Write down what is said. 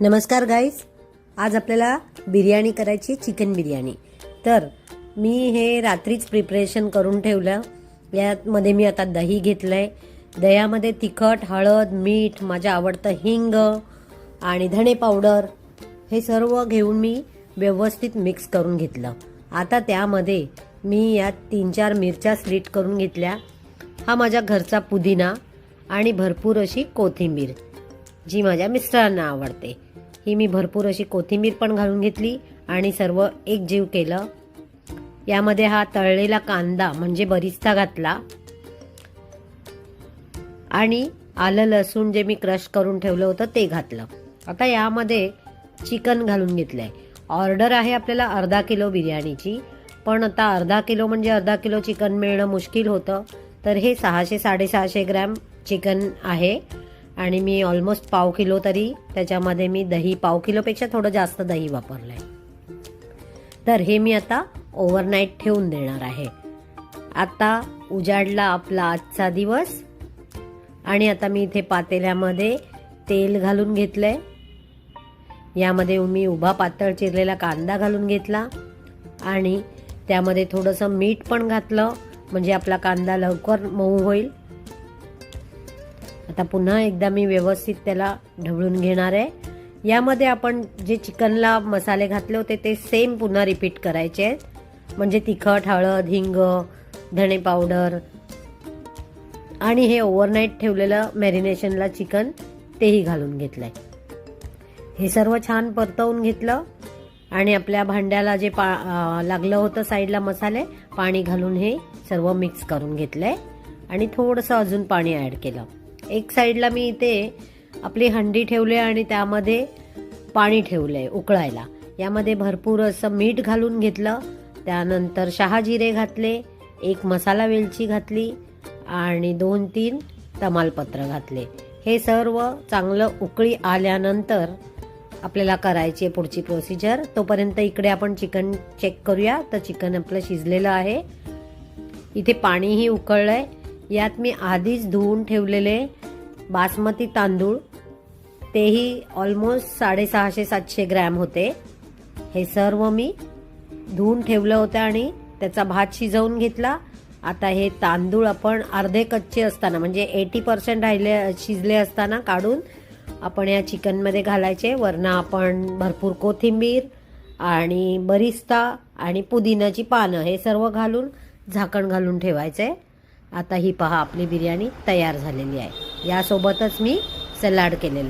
नमस्कार गाईज आज आपल्याला बिर्याणी करायची चिकन बिर्याणी. तर मी हे रात्रीच प्रिपरेशन करून ठेवलं. यामध्ये मी आता दही घेतलं आहे दह्यामध्ये तिखट हळद मीठ माझं आवडतं हिंग आणि धणे पावडर हे सर्व घेऊन मी व्यवस्थित मिक्स करून घेतलं. आता त्यामध्ये मी यात तीन चार मिरच्या स्लीट करून घेतल्या. हा माझ्या घरचा पुदिना आणि भरपूर अशी कोथिंबीर. जी माझ्या मिस्टरांना आवडते. ही मी भरपूर अशी कोथिंबीर पण घालून घेतली आणि सर्व एक जीव केलं. यामध्ये हा तळलेला कांदा म्हणजे बरिस्ता घातला. आणि आलं लसूण जे मी क्रश करून ठेवलं होतं ते घातलं. आता यामध्ये चिकन घालून घेतलं आहे ऑर्डर आहे आपल्याला अर्धा किलो बिर्याणीची. पण आता अर्धा किलो म्हणजे अर्धा किलो चिकन मिळणं मुश्किल होतं. तर हे सहाशे साडेसहाशे ग्रॅम चिकन आहे. आणि मी ऑलमोस्ट पाव किलो तरी त्याच्यामध्ये मी दही पाव किलोपेक्षा थोडं जास्त दही वापरलं आहे तर हे मी आता ओव्हरनाईट ठेवून देणार आहे. आता उजाडला आपला आजचा दिवस. आणि आता मी इथे पातेल्यामध्ये तेल घालून घेतलं आहे यामध्ये मी उभा पातळ चिरलेला कांदा घालून घेतला. आणि त्यामध्ये थोडंसं मीठ पण घातलं म्हणजे आपला कांदा लवकर मऊ होईल. आता पुन्हा एकदा मी व्यवस्थित त्याला ढवळून घेणार आहे. यामध्ये आपण जे चिकनला मसाले घातले होते ते सेम पुन्हा रिपीट करायचे आहेत. म्हणजे तिखट हळद हिंग धणे पावडर आणि हे ओव्हरनाईट ठेवलेलं मॅरिनेशनला चिकन तेही घालून घेतलंय. हे सर्व छान परतवून घेतलं आणि आपल्या भांड्याला जे पा लागलं होतं साईडला मसाले पाणी घालून हे सर्व मिक्स करून घेतलंय. आणि थोडंसं अजून पाणी ॲड केलं. एक साईडला मी इथे आपली हंडी ठेवली आणि त्यामध्ये पाणी ठेवलं आहे उकळायला. यामध्ये भरपूर असं मीठ घालून घेतलं. त्यानंतर शहाजिरे घातले एक मसाला वेलची घातली आणि दोन तीन तमालपत्र घातले. हे सर्व चांगलं उकळी आल्यानंतर आपल्याला करायची आहे पुढची प्रोसिजर तोपर्यंत इकडे आपण चिकन चेक करूया. तर चिकन आपलं शिजलेलं आहे. इथे पाणीही उकळलं आहे यात मी आधीच धुवून ठेवलेले बासमती तांदूळ. तेही ऑलमोस्ट साडेसहाशे सातशे ग्रॅम होते. हे सर्व मी धुवून ठेवलं होतं आणि त्याचा भात शिजवून घेतला. आता हे तांदूळ आपण अर्धे कच्चे असताना म्हणजे एटी पर्सेंट राहिले शिजले असताना काढून आपण या चिकनमध्ये घालायचे. वरनं आपण भरपूर कोथिंबीर आणि बरिस्ता आणि पुदिनाची पानं हे सर्व घालून झाकण घालून ठेवायचे. आता ही पहा आपली बिर्याणी तयार झालेली आहे. यासोबतच मी सलाड केलेलं